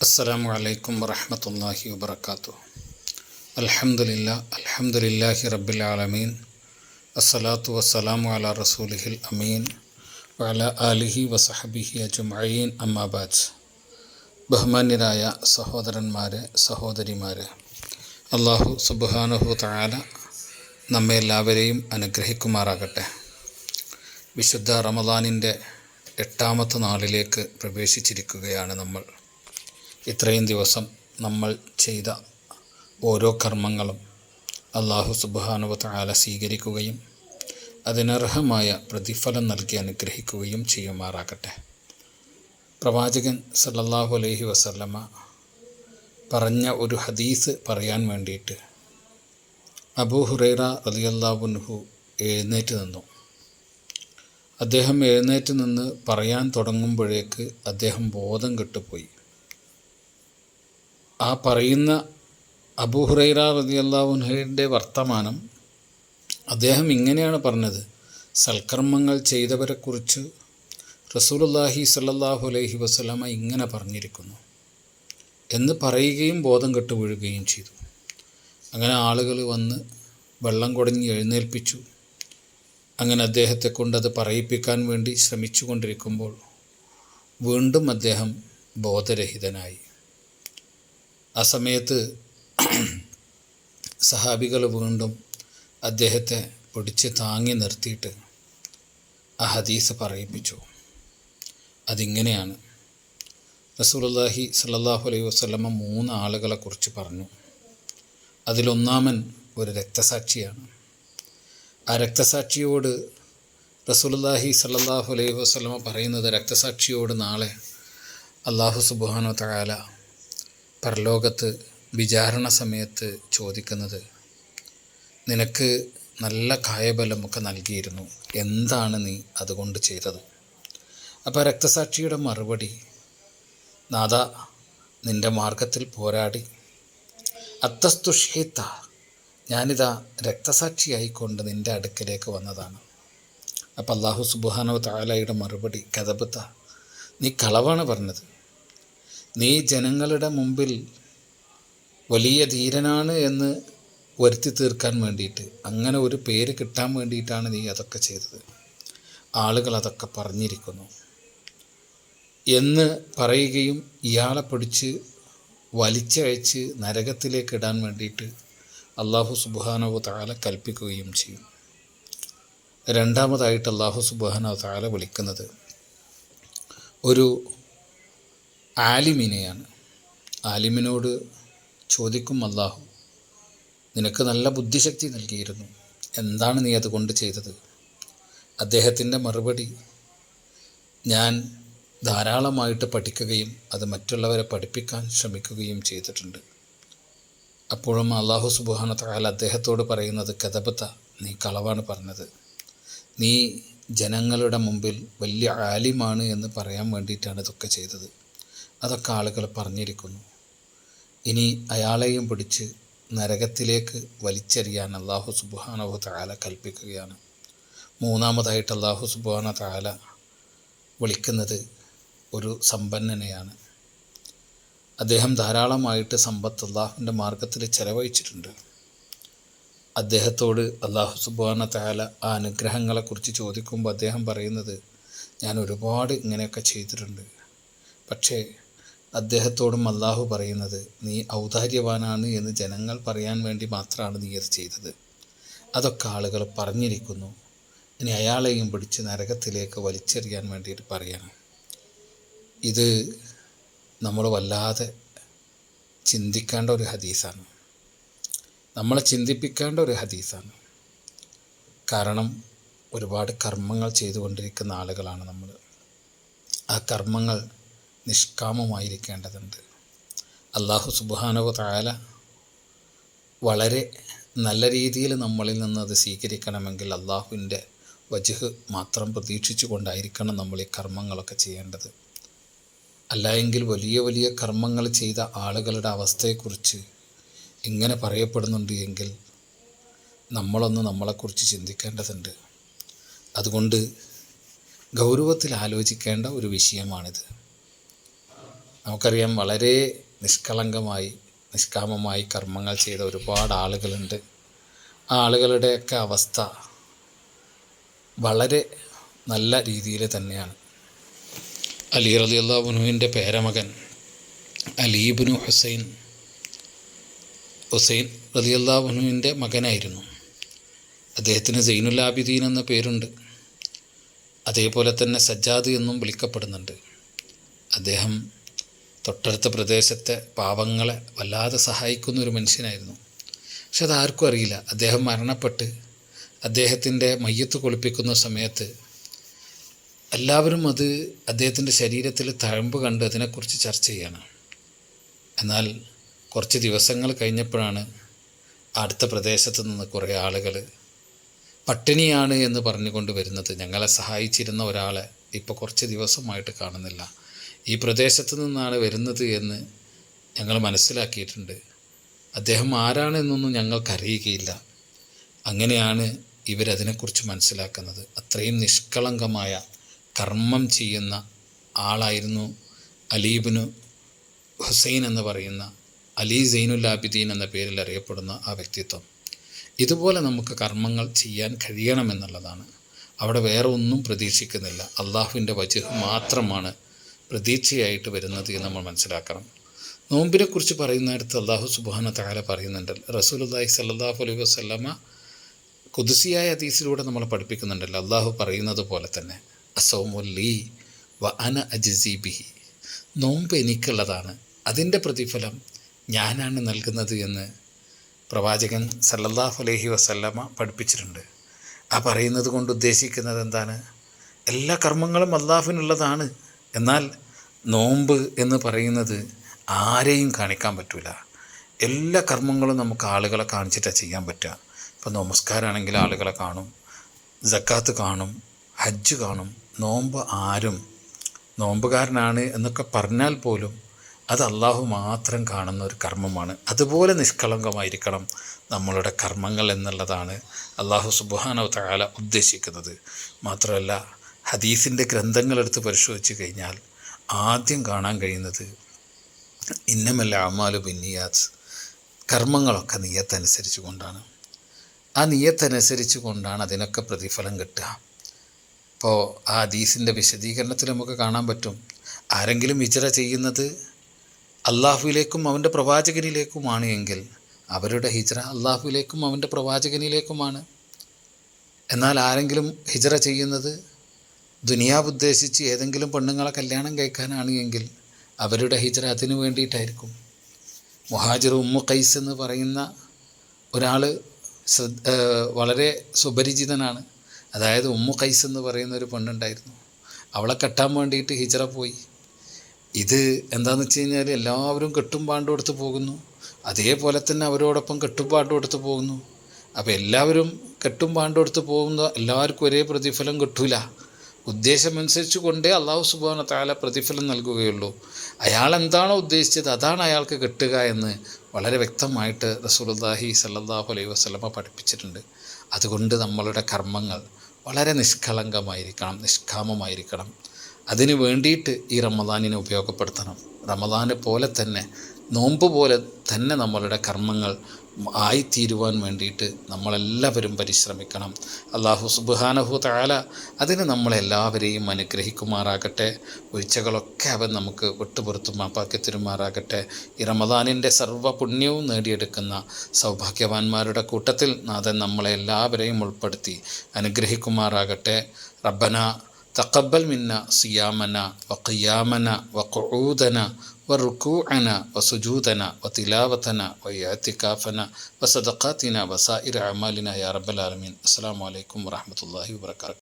السلام عليكم ورحمة الله وبركاته الحمد لله الحمد لله رب العالمين الصلاة والسلام على رسوله الأمين وعلى آله وصحبه أجمعين أما بعد ബഹുമാന്യരായ സഹോദരന്മാരെ സഹോദരിമാരെ അള്ളാഹു സുബാനുഹു താല നമ്മെ എല്ലാവരെയും അനുഗ്രഹിക്കുമാറാകട്ടെ വിശുദ്ധ റമദാനിൻ്റെ എട്ടാമത്തെ നാളിലേക്ക് പ്രവേശിച്ചിരിക്കുകയാണ് നമ്മൾ ഇത്രയും ദിവസം നമ്മൾ ചെയ്ത ഓരോ കർമ്മങ്ങളും അള്ളാഹു സുബാനുവ താല സ്വീകരിക്കുകയും അതിനർഹമായ പ്രതിഫലം നൽകി അനുഗ്രഹിക്കുകയും ചെയ്യുമാറാകട്ടെ. പ്രവാചകൻ സല്ലല്ലാഹു അലൈഹി വസല്ലമ പറഞ്ഞ ഒരു ഹദീസ് പറയാൻ വേണ്ടിയിട്ട് അബൂ ഹുറൈറ റളിയല്ലാഹുൻഹു എഴുന്നേറ്റ് നിന്നു. അദ്ദേഹം എഴുന്നേറ്റ് നിന്ന് പറയാൻ തുടങ്ങുമ്പോഴേക്ക് അദ്ദേഹം ബോധം കെട്ടുപോയി. ആ പറയുന്ന അബൂ ഹുറൈറ റളിയല്ലാഹുൻഹുവിന്റെ വർത്തമാനം അദ്ദേഹം ഇങ്ങനെയാണ് പറഞ്ഞത്. സൽക്കർമ്മങ്ങൾ ചെയ്തവരെക്കുറിച്ച് റസൂലുല്ലാഹി സല്ലാഹു അലൈഹി വസല്ലമ ഇങ്ങനെ പറഞ്ഞിരിക്കുന്നു. എന്ന് പറയുകയും ബോധം കെട്ട് വീഴുകയും ചെയ്തു. അങ്ങനെ ആളുകൾ വന്ന് വെള്ളം കുടഞ്ഞ് എഴുന്നേൽപ്പിച്ചു. അങ്ങനെ അദ്ദേഹത്തെ കൊണ്ടത് പറയിപ്പിക്കാൻ വേണ്ടി ശ്രമിച്ചു കൊണ്ടിരിക്കുമ്പോൾ വീണ്ടും അദ്ദേഹം ബോധരഹിതനായി. ആ സമയത്ത് സഹാബികൾ വീണ്ടും അദ്ദേഹത്തെ പിടിച്ച് താങ്ങി നിർത്തിയിട്ട് ആ ഹദീസ് പറയിപ്പിച്ചു. അതിങ്ങനെയാണ്. റസൂലുള്ളാഹി സ്വല്ലല്ലാഹു അലൈഹി വസല്ലമ മൂന്ന് ആളുകളെ കുറിച്ച് പറഞ്ഞു. അതിലൊന്നാമൻ ഒരു രക്തസാക്ഷിയാണ്. ആ രക്തസാക്ഷിയോട് റസൂലുള്ളാഹി സ്വല്ലല്ലാഹു അലൈഹി വസല്ലമ പറയുന്നത് രക്തസാക്ഷിയോട് നാളെ അള്ളാഹു സുബ്ഹാനഹു തആല പരലോകത്ത് വിചാരണ സമയത്ത് ചോദിക്കുന്നത് നിനക്ക് നല്ല കായബലമൊക്കെ നൽകിയിരുന്നു. എന്താണ് നീ അതുകൊണ്ട് ചെയ്തത്? അപ്പോൾ രക്തസാക്ഷിയുടെ മറുപടി നാഥ നിന്റെ മാർഗത്തിൽ പോരാടി. അത്തസ്തുഷേത്ത ഞാനിതാ രക്തസാക്ഷിയായിക്കൊണ്ട് നിന്റെ അടുക്കലേക്ക് വന്നതാണ്. അപ്പം അള്ളാഹു സുബാനോ താലയുടെ മറുപടി കഥബത്ത നീ കളവാണ് പറഞ്ഞത്. നീ ജനങ്ങളുടെ മുമ്പിൽ വലിയ ധീരനാണ് എന്ന് വരുത്തി തീർക്കാൻ വേണ്ടിയിട്ട്. അങ്ങനെ ഒരു പേര് കിട്ടാൻ വേണ്ടിയിട്ടാണ് നീ അതൊക്കെ ചെയ്തത്. ആളുകൾ അതൊക്കെ പറഞ്ഞിരിക്കുന്നു. എന്ന് പറയുകയും ഇയാളെ പിടിച്ച് വലിച്ചയച്ച് നരകത്തിലേക്ക് ഇടാൻ വേണ്ടിയിട്ട് അള്ളാഹു സുബാനവു താല കൽപ്പിക്കുകയും ചെയ്യും. രണ്ടാമതായിട്ട് അള്ളാഹു സുബാനവു താല വിളിക്കുന്നത് ഒരു ആലിമിനെയാണ്. ആലിമിനോട് ചോദിക്കും അള്ളാഹു നിനക്ക് നല്ല ബുദ്ധിശക്തി നൽകിയിരുന്നു. എന്താണ് നീ അതുകൊണ്ട് ചെയ്തത്? അദ്ദേഹത്തിന്റെ മറുപടി ഞാൻ ധാരാളമായിട്ട് പഠിക്കുകയും അത് മറ്റുള്ളവരെ പഠിപ്പിക്കാൻ ശ്രമിക്കുകയും ചെയ്തിട്ടുണ്ട്. അപ്പോഴും അള്ളാഹു സുബാന താല അദ്ദേഹത്തോട് പറയുന്നത് കഥപത്ത നീ കളവാണ് പറഞ്ഞത്. നീ ജനങ്ങളുടെ മുമ്പിൽ വലിയ ആലിമാണ് എന്ന് പറയാൻ വേണ്ടിയിട്ടാണ് ഇതൊക്കെ ചെയ്തത്. അതൊക്കെ ആളുകൾ പറഞ്ഞിരിക്കുന്നു. ഇനി അയാളെയും പിടിച്ച് നരകത്തിലേക്ക് വലിച്ചെറിയാൻ അള്ളാഹു സുബാനഹു താല കൽപ്പിക്കുകയാണ്. മൂന്നാമതായിട്ട് അള്ളാഹു സുബാന താല വിളിക്കുന്നത് ഒരു സമ്പന്നനെയാണ്. അദ്ദേഹം ധാരാളമായിട്ട് സമ്പത്ത് അള്ളാഹുവിന്റെ മാർഗത്തിൽ ചെലവഴിച്ചിട്ടുണ്ട്. അദ്ദേഹത്തോട് അള്ളാഹു സുബാന താല ആ അനുഗ്രഹങ്ങളെക്കുറിച്ച് ചോദിക്കുമ്പോൾ അദ്ദേഹം പറയുന്നത് ഞാൻ ഒരുപാട് ഇങ്ങനെയൊക്കെ ചെയ്തിട്ടുണ്ട്. പക്ഷേ അദ്ദേഹത്തോടും അള്ളാഹു പറയുന്നത് നീ ഔദാര്യവാനാണ് എന്ന് ജനങ്ങൾ പറയാൻ വേണ്ടി മാത്രമാണ് നീ അത് ചെയ്തത്. അതൊക്കെ ആളുകൾ പറഞ്ഞിരിക്കുന്നു. ഇനി അയാളെയും പിടിച്ച് നരകത്തിലേക്ക് വലിച്ചെറിയാൻ വേണ്ടിയിട്ട് പറയണം. ഇത് നമ്മൾ വല്ലാതെ ചിന്തിക്കേണ്ട ഒരു ഹദീസാണ്. നമ്മളെ ചിന്തിപ്പിക്കേണ്ട ഒരു ഹദീസാണ്. കാരണം ഒരുപാട് കർമ്മങ്ങൾ ചെയ്തുകൊണ്ടിരിക്കുന്ന ആളുകളാണ് നമ്മൾ. ആ കർമ്മങ്ങൾ നിഷ്കാമമായിരിക്കേണ്ടതുണ്ട്. അള്ളാഹു സുബാനവ താല വളരെ നല്ല രീതിയിൽ നമ്മളിൽ നിന്ന് അത് സ്വീകരിക്കണമെങ്കിൽ അള്ളാഹുവിന്റെ വജുഹ് മാത്രം പ്രതീക്ഷിച്ചു കൊണ്ടായിരിക്കണം നമ്മൾ ഈ കർമ്മങ്ങളൊക്കെ ചെയ്യേണ്ടത്. അല്ലായെങ്കിൽ വലിയ വലിയ കർമ്മങ്ങൾ ചെയ്ത ആളുകളുടെ അവസ്ഥയെക്കുറിച്ച് ഇങ്ങനെ പറയപ്പെടുന്നുണ്ട് എങ്കിൽ നമ്മളൊന്ന് നമ്മളെക്കുറിച്ച് ചിന്തിക്കേണ്ടതുണ്ട്. അതുകൊണ്ട് ഗൗരവത്തിൽ ആലോചിക്കേണ്ട ഒരു വിഷയമാണിത്. നമുക്കറിയാം വളരെ നിഷ്കളങ്കമായി നിഷ്കാമമായി കർമ്മങ്ങൾ ചെയ്ത ഒരുപാട് ആളുകളുണ്ട്. ആ ആളുകളുടെയൊക്കെ അവസ്ഥ വളരെ നല്ല രീതിയിൽ തന്നെയാണ്. അലി റലി അള്ളാഹുനുവിന്റെ പേരമകൻ അലീബിനു ഹുസൈൻ ഹുസൈൻ റലി അള്ളാഹുനുവിന്റെ മകനായിരുന്നു. അദ്ദേഹത്തിന് സൈനുൽ എന്ന പേരുണ്ട്. അതേപോലെ തന്നെ സജ്ജാദ് എന്നും വിളിക്കപ്പെടുന്നുണ്ട്. അദ്ദേഹം തൊട്ടടുത്ത പ്രദേശത്തെ പാവങ്ങളെ വല്ലാതെ സഹായിക്കുന്ന ഒരു മനുഷ്യനായിരുന്നു. പക്ഷെ അതാർക്കും അറിയില്ല. അദ്ദേഹം മരണപ്പെട്ട് അദ്ദേഹത്തിന്റെ മയ്യത്ത് കുളിപ്പിക്കുന്ന സമയത്ത് എല്ലാവരും അത് അദ്ദേഹത്തിന്റെ ശരീരത്തിൽ തഴമ്പ് കണ്ട് അതിനെക്കുറിച്ച് ചർച്ച ചെയ്യണം. എന്നാൽ കുറച്ച് ദിവസങ്ങൾ കഴിഞ്ഞപ്പോഴാണ് അടുത്ത പ്രദേശത്ത് നിന്ന് കുറേ ആളുകൾ പട്ടിണിയാണ് എന്ന് പറഞ്ഞുകൊണ്ട് വരുന്നത്. ഞങ്ങളെ സഹായിച്ചിരുന്ന ഒരാളെ ഇപ്പോൾ കുറച്ച് ദിവസമായിട്ട് കാണുന്നില്ല. ഈ പ്രദേശത്ത് നിന്നാണ് വരുന്നത് എന്ന് ഞങ്ങൾ മനസ്സിലാക്കിയിട്ടുണ്ട്. അദ്ദേഹം ആരാണെന്നൊന്നും ഞങ്ങൾക്കറിയുകയില്ല അങ്ങനെയാണ് ഇവരതിനെക്കുറിച്ച് മനസ്സിലാക്കുന്നത്. അത്രയും നിഷ്കളങ്കമായ കർമ്മം ചെയ്യുന്ന ആളായിരുന്നു അലീബിനു ഹുസൈൻ എന്ന് പറയുന്ന അലി സൈനുല്ലാബിദ്ദീൻ എന്ന പേരിൽ അറിയപ്പെടുന്ന ആ വ്യക്തിത്വം. ഇതുപോലെ നമുക്ക് കർമ്മങ്ങൾ ചെയ്യാൻ കഴിയണമെന്നുള്ളതാണ് അവിടെ വേറെ ഒന്നും പ്രതീക്ഷിക്കുന്നില്ല. അള്ളാഹുവിന്റെ വജുഹ് മാത്രമാണ് പ്രതീക്ഷയായിട്ട് വരുന്നത് എന്ന് നമ്മൾ മനസ്സിലാക്കണം. നോമ്പിനെക്കുറിച്ച് പറയുന്നിടത്ത് അള്ളാഹു സുബാന താല പറയുന്നുണ്ട് റസൂലുല്ലാഹി സല്ലാഹു അലൈഹി വസ്ലമ കുതിസിയായ അതീസിലൂടെ നമ്മൾ പഠിപ്പിക്കുന്നുണ്ടല്ലോ അള്ളാഹു പറയുന്നത് പോലെ തന്നെ അസോമുല്ലി വ അന അജിസി ബിഹി. നോമ്പ് എനിക്കുള്ളതാണ് അതിന്റെ പ്രതിഫലം ഞാനാണ് നൽകുന്നത് എന്ന് പ്രവാചകൻ സല്ലല്ലാഹു അലൈഹി വസല്ലമ പഠിപ്പിച്ചിട്ടുണ്ട്. ആ പറയുന്നത് കൊണ്ട് ഉദ്ദേശിക്കുന്നത് എന്താണ്? എല്ലാ കർമ്മങ്ങളും അള്ളാഹുവിനുള്ളതാണ് എന്നാൽ നോമ്പ് എന്ന് പറയുന്നത് ആരെയും കാണിക്കാൻ പറ്റില്ല എല്ലാ കർമ്മങ്ങളും നമുക്ക് ആളുകളെ കാണിച്ചിട്ടാണ് ചെയ്യാൻ പറ്റുക. ഇപ്പോൾ നമസ്കാരമാണെങ്കിൽ ആളുകളെ കാണും ജക്കാത്ത് കാണും ഹജ്ജ് കാണും. നോമ്പ് ആരും നോമ്പുകാരനാണ് എന്നൊക്കെ പറഞ്ഞാൽ പോലും അത് അള്ളാഹു മാത്രം കാണുന്ന ഒരു കർമ്മമാണ്. അതുപോലെ നിഷ്കളങ്കമായിരിക്കണം നമ്മളുടെ കർമ്മങ്ങൾ എന്നുള്ളതാണ് അള്ളാഹു സുബാനോ താല ഉദ്ദേശിക്കുന്നത്. മാത്രമല്ല ഹദീസിന്റെ ഗ്രന്ഥങ്ങളെടുത്ത് പരിശോധിച്ച് കഴിഞ്ഞാൽ ആദ്യം കാണാൻ കഴിയുന്നത് ഇന്നമല്ല അമാലു ബിന്നിയാസ് കർമ്മങ്ങളൊക്കെ നീയത്തനുസരിച്ച് കൊണ്ടാണ് ആ നീയത്തനുസരിച്ച് കൊണ്ടാണ് അതിനൊക്കെ പ്രതിഫലം കിട്ടുക. ഇപ്പോൾ ആ ഹദീസിന്റെ വിശദീകരണത്തിൽ നമുക്ക് കാണാൻ പറ്റും. ആരെങ്കിലും വിചര ചെയ്യുന്നത് അള്ളാഹുവിലേക്കും അവന്റെ പ്രവാചകനിലേക്കുമാണ് എങ്കിൽ അവരുടെ ഹിജറ അള്ളാഹുവിലേക്കും അവന്റെ പ്രവാചകനിലേക്കുമാണ്. എന്നാൽ ആരെങ്കിലും ഹിജറ ചെയ്യുന്നത് ദുനിയാവ് ഉദ്ദേശിച്ച് ഏതെങ്കിലും പെണ്ണുങ്ങളെ കല്യാണം കഴിക്കാനാണ് എങ്കിൽ അവരുടെ ഹിജറ അതിനു വേണ്ടിയിട്ടായിരിക്കും. മുഹാജിർ ഉമ്മു കൈസ് എന്ന് പറയുന്ന ഒരാൾ വളരെ സുപരിചിതനാണ്. അതായത് ഉമ്മു കൈസ് എന്ന് പറയുന്ന ഒരു പെണ്ണുണ്ടായിരുന്നു. അവളെ കെട്ടാൻ വേണ്ടിയിട്ട് ഹിജറ പോയി. ഇത് എന്താണെന്ന് വെച്ച് കഴിഞ്ഞാൽ എല്ലാവരും കെട്ടും പാണ്ടും എടുത്ത് പോകുന്നു. അതേപോലെ തന്നെ അവരോടൊപ്പം കെട്ടും പാണ്ടും എടുത്ത് പോകുന്നു. അപ്പോൾ എല്ലാവരും കെട്ടും പാണ്ടും എടുത്ത് പോകുന്ന എല്ലാവർക്കും ഒരേ പ്രതിഫലം കിട്ടൂല. ഉദ്ദേശമനുസരിച്ച് കൊണ്ടേ അള്ളാഹു സുബാന താല പ്രതിഫലം നൽകുകയുള്ളൂ. അയാൾ എന്താണോ ഉദ്ദേശിച്ചത് അതാണ് അയാൾക്ക് കിട്ടുക എന്ന് വളരെ വ്യക്തമായിട്ട് റസൂൽദാഹി സല്ലാഹു അലൈഹി വസ്ലമ പഠിപ്പിച്ചിട്ടുണ്ട്. അതുകൊണ്ട് നമ്മളുടെ കർമ്മങ്ങൾ വളരെ നിഷ്കളങ്കമായിരിക്കണം നിഷ്കാമമായിരിക്കണം. അതിന് വേണ്ടിയിട്ട് ഈ റമദാനിനെ ഉപയോഗപ്പെടുത്തണം. റമദാനെ പോലെ തന്നെ നോമ്പ് പോലെ തന്നെ നമ്മളുടെ കർമ്മങ്ങൾ ആയിത്തീരുവാൻ വേണ്ടിയിട്ട് നമ്മളെല്ലാവരും പരിശ്രമിക്കണം. അള്ളാഹു സുബാനഹു താല അതിന് നമ്മളെല്ലാവരെയും അനുഗ്രഹിക്കുമാറാകട്ടെ. വീഴ്ചകളൊക്കെ അവൻ നമുക്ക് വിട്ടുപുറത്തും മാപ്പാക്കി തരുമാറാകട്ടെ ഈ റമദാനിന്റെ സർവ പുണ്യവും നേടിയെടുക്കുന്ന സൗഭാഗ്യവാന്മാരുടെ കൂട്ടത്തിൽ നാഥൻ നമ്മളെ എല്ലാവരെയും ഉൾപ്പെടുത്തി അനുഗ്രഹിക്കുമാറാകട്ടെ. റബ്ബന تقبل منا صيامنا وقيامنا وقعودنا وركوعنا وسجودنا وتلاوتنا واعتكافنا وصدقاتنا وسائر أعمالنا يا رب العالمين. السلام عليكم ورحمة الله وبركاته.